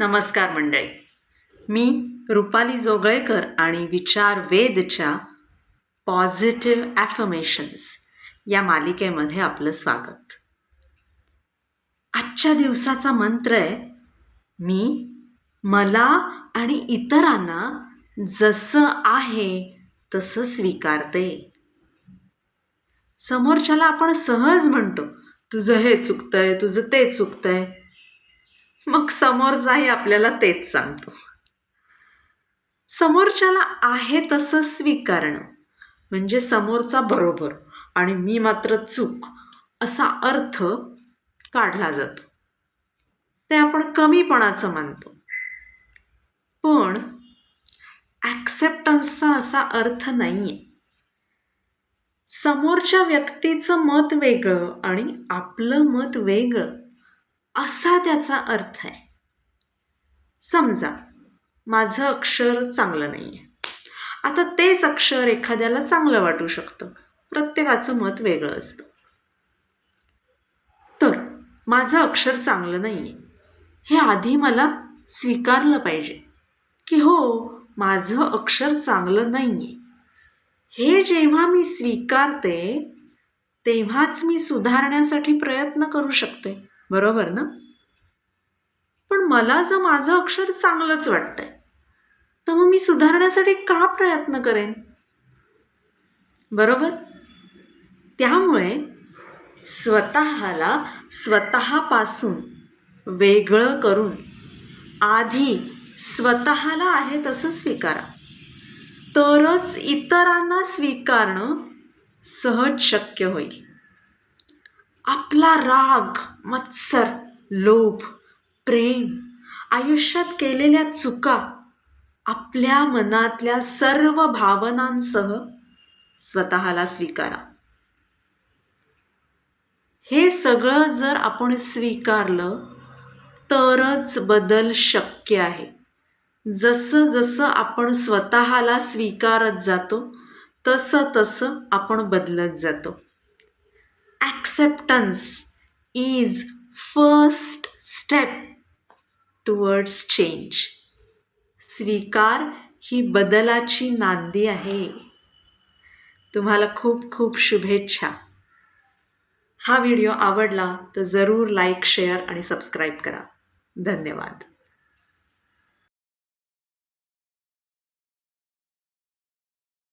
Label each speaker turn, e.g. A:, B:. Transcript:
A: नमस्कार मंडळी. मी रुपाली जोगळेकर आणि विचार वेदच्या पॉझिटिव्ह ॲफर्मेशन्स या मालिकेमध्ये आपलं स्वागत. आजच्या दिवसाचा मंत्र आहे मी मला आणि इतरांना जसं आहे तसं स्वीकारते. समोरच्याला आपण सहज म्हणतो तुझं हे चुकतंय तुझं ते चुकतंय. मग समोरचाही आपल्याला तेच सांगतो. समोरच्याला आहे तसं स्वीकारणं म्हणजे समोरचा बरोबर आणि मी मात्र चूक असा अर्थ काढला जातो. ते आपण कमीपणाचं मानतो. पण ॲक्सेप्टन्सचा असा अर्थ नाही आहे समोरच्या व्यक्तीचं मत वेगळं आणि आपलं मत वेगळं. असा त्याचा अर्थ आहे. समजा माझं अक्षर चांगलं नाही आहे आता तेच अक्षर एखाद्याला चांगलं वाटू शकतं. प्रत्येकाचं मत वेगळं असतं. तर माझं अक्षर चांगलं नाही आहे हे आधी मला स्वीकारलं पाहिजे. की हो माझं अक्षर चांगलं नाही आहे हे जेव्हा मी स्वीकारते तेव्हाच मी सुधारण्यासाठी प्रयत्न करू शकते. बरोबर ना? पण मला जर माझं अक्षर चांगलंच वाटतंय तर मग मी सुधारण्यासाठी का प्रयत्न करेन? बरोबर? त्यामुळे स्वतःला स्वतःपासून वेगळं करून आधी स्वतःला आहे तसं स्वीकारा. तरच इतरांना स्वीकारणं सहज शक्य होईल. आपला राग मत्सर लोभ प्रेम आयुष्यात केलेल्या चुका आपल्या मनातल्या सर्व भावनांसह स्वतःला स्वीकारा. हे सगळं जर आपण स्वीकारलं तरच बदल शक्य आहे. जसं जसं आपण स्वतःला स्वीकारत जातो तसं तसं आपण बदलत जातो. Acceptance is first step towards change स्वीकार ही बदलाची नांदी आहे. तुम्हाला खूप खूप शुभेच्छा. हा व्हिडिओ आवडला तर जरूर लाईक शेअर आणि सबस्क्राईब करा. धन्यवाद.